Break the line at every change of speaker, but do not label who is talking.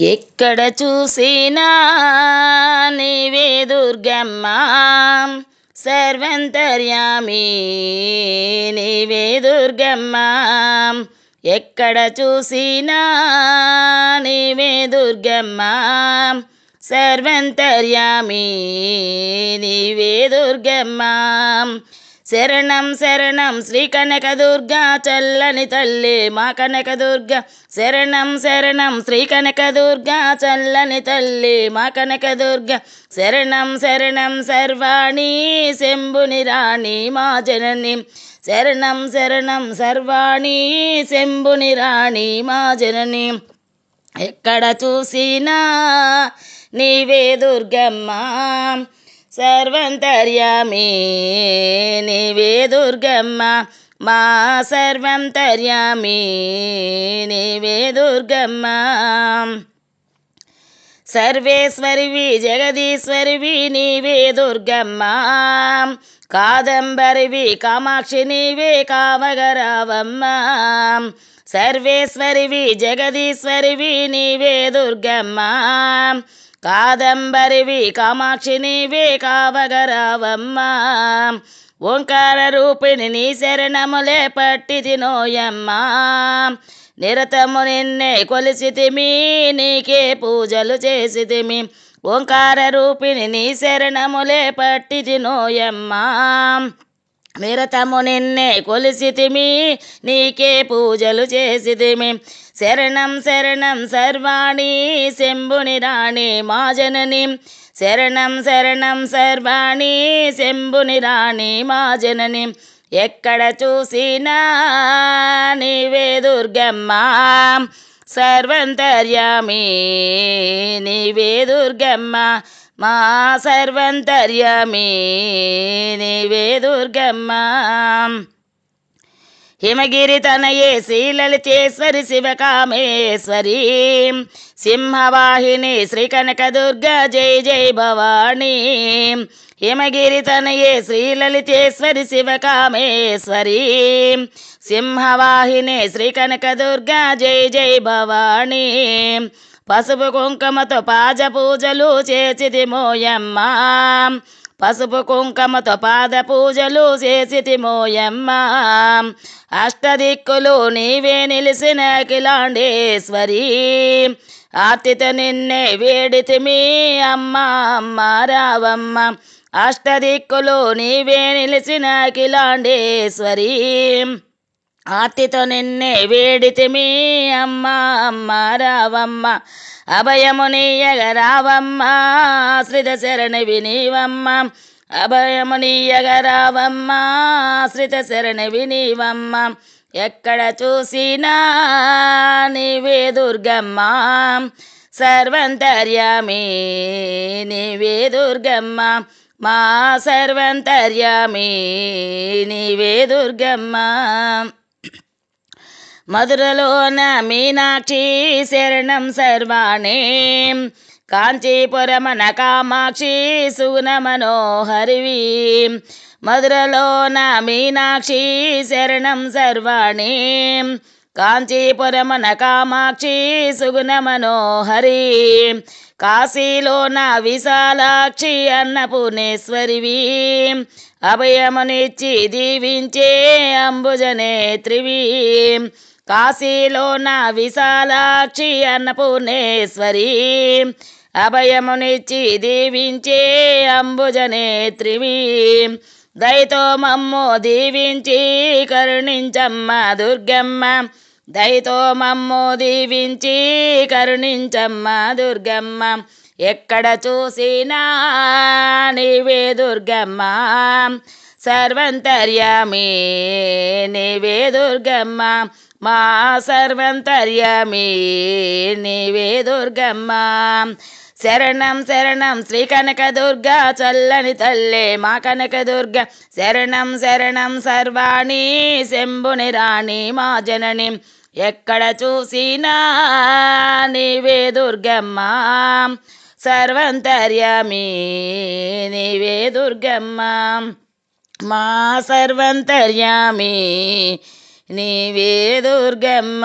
ఎక్కడ చూసినా నీవే దుర్గమ్మ. సర్వంతర్యామి నీవే దుర్గమ్మ. ఎక్కడ చూసినా నీవే దుర్గమ్మ. సర్వంతర్యామి నీవే దుర్గమ్మ. శరణం శరణం శ్రీ కనకదుర్గా చల్లని తల్లి మా కనకదుర్గా. శరణం శరణం శ్రీ కనకదుర్గా చల్లని తల్లి మా కనకదుర్గా. శరణం శరణం సర్వాణి శంభుని రాణి మా జనని. శరణం శరణం సర్వాణి శంభుని రాణి మా జనని. ఎక్కడ చూసినా నీవే దుర్గమ్మ. సర్వంతర్యామి నీవే దుర్గమ్మ మా సర్వం తర్యామి. నీవే దుర్గమ్మ. సర్వేశ్వరివి జగదీశ్వరివి నీవే దుర్గమ్మ. కాదంబరివి కామాక్షి నీవే కామగరావమ్మ. సర్వేశ్వరివి జగదీశ్వరివి నీవే దుర్గమ్మ. కాదంబరివి కామాక్షినివి కావగరావమ్మా కావగరావమ్మ. ఓంకార రూపిణి నీ శరణములే పట్టి తినోయమ్మ నిరతము నిన్నే కొలిసితిమి నీకే పూజలు చేసితిమి. ఓంకార రూపిణి నీ శరణములే పట్టి తినోయమ్మ నిరతము నిన్నే కొలిసితిమి నీకే పూజలు చేసితిమి. శరణం శరణం సర్వాణి శంభుని రాణి మా జనని. శరణం శరణం సర్వాణి శంభుని రాణి మా జనని. ఎక్కడ చూసినా నీవే దుర్గమ్మ సర్వంతర్యామి నీవే దుర్గమ్మ. మా సర్వంతర్యామి నీవే దుర్గమ్మ. హిమగిరి తనయే శ్రీలలితేశ్వరి శివకామేశ్వరి సింహవాహిని శ్రీ కనకదుర్గ జై జై భవానీ. హిమగిరి తనయే శ్రీలలితేశ్వరి శివకామేశ్వరి సింహవాహిని శ్రీ కనకదుర్గ జై జై భవానీ. పసుపు కుంకుమతో పాజ పూజలు చేసిది మోయమ్మ పసుపు కుంకుమతో పాద పూజలు చేసిది మోయమ్మ అష్టదిక్కులు నీవే నిలిసిన కిలాండేశ్వరి ఆర్తిత నిన్నే వేడితిమి అమ్మ అమ్మ రావమ్మ. అష్టదిక్కులు నీవే నిలిచిన కిలాండేశ్వరి ఆర్తితో నిన్నే వేడితిమి అమ్మ అమ్మ రావమ్మ. అభయమునీయగ రావమ్మ ఆశ్రిత శరణి వినీవమ్మ. అభయమునీయగ రావమ్మ ఆశ్రిత శరణి వినీవమ్మ. ఎక్కడ చూసినా నీవే దుర్గమ్మ. సర్వంతర్యామి నీవే దుర్గమ్మ. మా సర్వంతర్యామి నీవే దుర్గమ్మ. మధురలోన మీనాక్షి శరణం సర్వాణి. కాంచీపురమన కామాక్షి సుగుణ మనోహరివి. మధురలోన మీనాక్షి శరణం సర్వాణి. కాంచీపురమన కామాక్షి సుగుణ మనోహరి. కాశీలోన విశాలాక్షి అన్నపూర్ణేశ్వరివి. అభయమునిచ్చి దీవించే అంబుజనేత్రివి. కాశీలోన విశాలాక్షి అన్నపూర్ణేశ్వరి. అభయమునిచ్చి దీవించే అంబుజనేత్రివి. దయతో మమ్ము దీవించి కరుణించమ్మ దుర్గమ్మ. దయతో మమ్ము దీవించి కరుణించమ్మ దుర్గమ్మ. ఎక్కడ చూసినా నీవే దుర్గమ్మ. సర్వంతర్యమే నీవే దుర్గమ్మ మా సర్వంతర్యమే నీవే దుర్గమ్మ. శరణం శరణం శ్రీ కనక దుర్గ చల్లని తల్లే మా కనక దుర్గ శరణం శరణం సర్వాణి శంభుని రాణి మా జనని. ఎక్కడ చూసినా నీవే దుర్గమ్మ. సర్వంతర్యమే నీవే దుర్గమ్మ. మా సర్వంతర్యామి నీవే దుర్గమ్మ.